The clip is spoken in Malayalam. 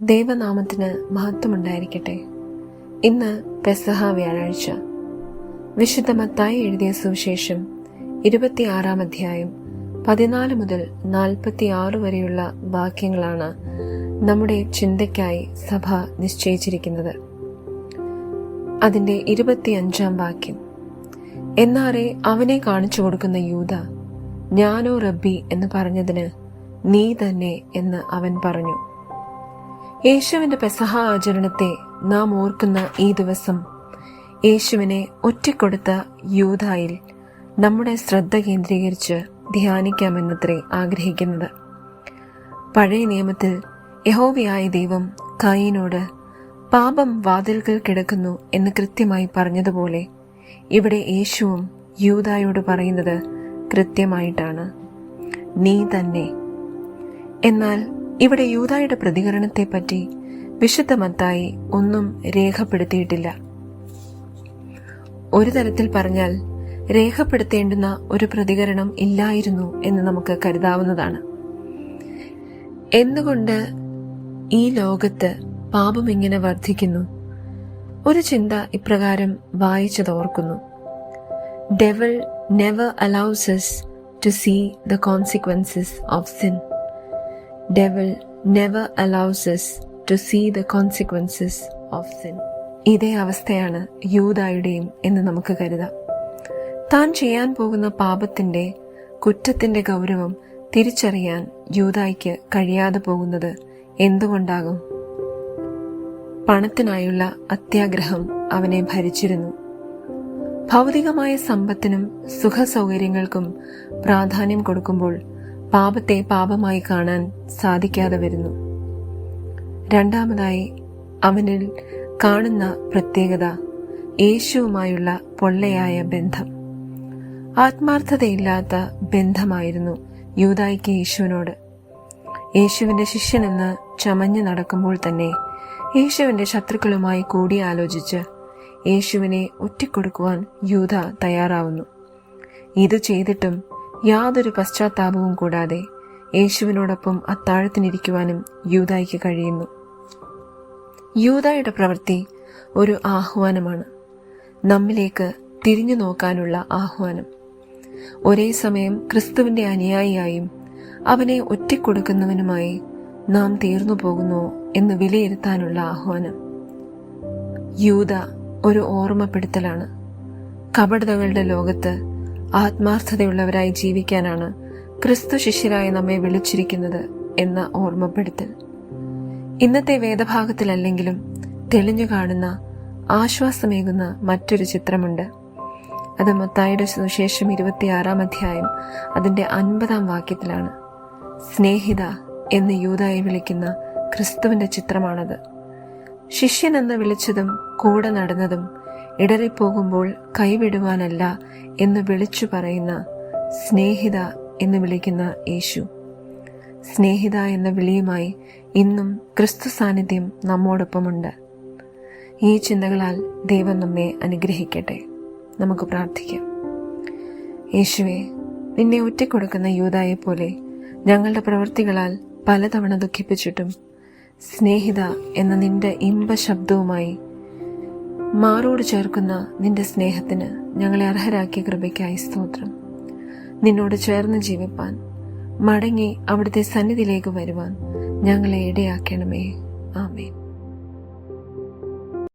ദൈവനാമത്തിന് മഹത്വമുണ്ടായിരിക്കട്ടെ. ഇന്ന് പെസഹ വ്യാഴാഴ്ച. വിശുദ്ധ മത്തായി എഴുതിയ സുവിശേഷം ഇരുപത്തിയാറാം അധ്യായം പതിനാല് മുതൽ നാൽപ്പത്തിയാറ് വരെയുള്ള വാക്യങ്ങളാണ് നമ്മുടെ ചിന്തയ്ക്കായി സഭ നിശ്ചയിച്ചിരിക്കുന്നത്. അതിന്റെ ഇരുപത്തിയഞ്ചാം വാക്യം. എന്നാറെ അവനെ കാണിച്ചു കൊടുക്കുന്ന യൂത ഞാനോ റബ്ബി എന്ന് പറഞ്ഞതിന് നീ തന്നെ എന്ന് അവൻ പറഞ്ഞു. യേശുവിന്റെ പെസഹ ആചരണത്തെ നാം ഓർക്കുന്ന ഈ ദിവസം യേശുവിനെ ഒറ്റക്കൊടുത്ത യൂതായിൽ നമ്മുടെ ശ്രദ്ധ കേന്ദ്രീകരിച്ച് ധ്യാനിക്കാമെന്നത്രേ ആഗ്രഹിക്കുന്നത്. പഴയ നിയമത്തിൽ യഹോവയായ ദൈവം കായിനോട് പാപം വാതിൽകൾ കിടക്കുന്നു എന്ന് കൃത്യമായി പറഞ്ഞതുപോലെ ഇവിടെ യേശുവും യൂതായോട് പറയുന്നത് കൃത്യമായിട്ടാണ്. നീ തന്നെ. എന്നാൽ ഇവിടെ യൂതായുടെ പ്രതികരണത്തെപ്പറ്റി വിശുദ്ധ മത്തായി ഒന്നും രേഖപ്പെടുത്തിയിട്ടില്ല. ഒരു തരത്തിൽ പറഞ്ഞാൽ രേഖപ്പെടുത്തേണ്ടുന്ന ഒരു പ്രതികരണം ഇല്ലായിരുന്നു എന്ന് നമുക്ക് കരുതാവുന്നതാണ്. എന്തുകൊണ്ട് ഈ ലോകത്ത് പാപം ഇങ്ങനെ വർദ്ധിക്കുന്നു? ഒരു ചിന്ത ഇപ്രകാരം വായിച്ചതോർക്കുന്നു. Devil never allows us to see the consequences of sin devil never allows us to see the consequences of sin ഇതേ അവസ്ഥയാണ് യൂതായുടെയും എന്ന് നമുക്ക് കരുതാം. താൻ ചെയ്യാൻ പോകുന്ന പാപത്തിന്റെ കുറ്റത്തിന്റെ ഗൗരവം തിരിച്ചറിയാൻ യൂതായ്ക്ക് കഴിയാതെ പോകുന്നത് എന്തുകൊണ്ടാകും? പണത്തിനായുള്ള അത്യാഗ്രഹം അവനെ ഭരിച്ചിരുന്നു. ഭൗതികമായ സമ്പത്തിനും സുഖസൗകര്യങ്ങൾക്കും പ്രാധാന്യം കൊടുക്കുമ്പോൾ പാപത്തെ പാപമായി കാണാൻ സാധിക്കാതെ വരുന്നു. രണ്ടാമതായി അവനിൽ കാണുന്ന പ്രത്യേകത യേശുവുമായുള്ള പൊള്ളയായ ബന്ധം. ആത്മാർത്ഥതയില്ലാത്ത ബന്ധമായിരുന്നു യൂതായിക്ക് യേശുവിനോട്. യേശുവിന്റെ ശിഷ്യനെന്ന് ചമഞ്ഞു നടക്കുമ്പോൾ തന്നെ യേശുവിന്റെ ശത്രുക്കളുമായി കൂടിയാലോചിച്ച് യേശുവിനെ ഒറ്റിക്കൊടുക്കുവാൻ യൂത തയ്യാറാവുന്നു. ഇത് ചെയ്തിട്ടും യാതൊരു പശ്ചാത്താപവും കൂടാതെ യേശുവിനോടൊപ്പം അത്താഴത്തിനിരിക്കുവാനും യൂതായിക്ക് കഴിയുന്നു. യൂതായുടെ പ്രവൃത്തി ഒരു ആഹ്വാനമാണ്. നമ്മിലേക്ക് തിരിഞ്ഞു നോക്കാനുള്ള ആഹ്വാനം. ഒരേ സമയം ക്രിസ്തുവിന്റെ അനുയായിയായും അവനെ ഒറ്റിക്കൊടുക്കുന്നവനുമായി നാം തീർന്നു പോകുന്നു എന്ന് വിലയിരുത്താനുള്ള ആഹ്വാനം. യൂത ഒരു ഓർമ്മപ്പെടുത്തലാണ്. കപടതകളുടെ ലോകത്ത് ആത്മാർത്ഥതയുള്ളവരായി ജീവിക്കാനാണ് ക്രിസ്തു ശിഷ്യരായി നമ്മെ വിളിച്ചിരിക്കുന്നത് എന്ന ഓർമ്മപ്പെടുത്തൽ. ഇന്നത്തെ വേദഭാഗത്തിലല്ലെങ്കിലും തെളിഞ്ഞു കാണുന്ന ആശ്വാസമേകുന്ന മറ്റൊരു ചിത്രമുണ്ട്. അത് മത്തായുടെ സുശേഷം ഇരുപത്തിയാറാം അധ്യായം അതിന്റെ അൻപതാം വാക്യത്തിലാണ്. സ്നേഹിത എന്ന് യൂതായി വിളിക്കുന്ന ക്രിസ്തുവിന്റെ ചിത്രമാണത്. ശിഷ്യനെന്ന് വിളിച്ചതും കൂടെ നടന്നതും ഇടറിപ്പോകുമ്പോൾ കൈവിടുവാനല്ല എന്ന് വിളിച്ചു പറയുന്ന സ്നേഹിത എന്ന് വിളിക്കുന്ന യേശു. സ്നേഹിത എന്ന വിളിയുമായി ഇന്നും ക്രിസ്തു സാന്നിധ്യം നമ്മോടൊപ്പമുണ്ട്. ഈ ചിന്തകളാൽ ദൈവം നമ്മെ അനുഗ്രഹിക്കട്ടെ. നമുക്ക് പ്രാർത്ഥിക്കാം. യേശുവെ നിന്നെ ഒറ്റക്കൊടുക്കുന്ന യൂതായെ പോലെ ഞങ്ങളുടെ പ്രവൃത്തികളാൽ പലതവണ ദുഃഖിപ്പിച്ചിട്ടും സ്നേഹിത എന്ന നിന്റെ ഇമ്പ ശബ്ദവുമായി മാറോട് ചേർക്കുന്ന നിന്റെ സ്നേഹത്തിന് ഞങ്ങളെ അർഹരാക്കിയ കൃപയ്ക്കായി സ്തോത്രം. നിന്നോട് ചേർന്ന് ജീവിപ്പാൻ മടങ്ങി അവിടുത്തെ സന്നിധിയിലേക്ക് വരുവാൻ ഞങ്ങളെ ഇടയാക്കണമേ. ആമേൻ.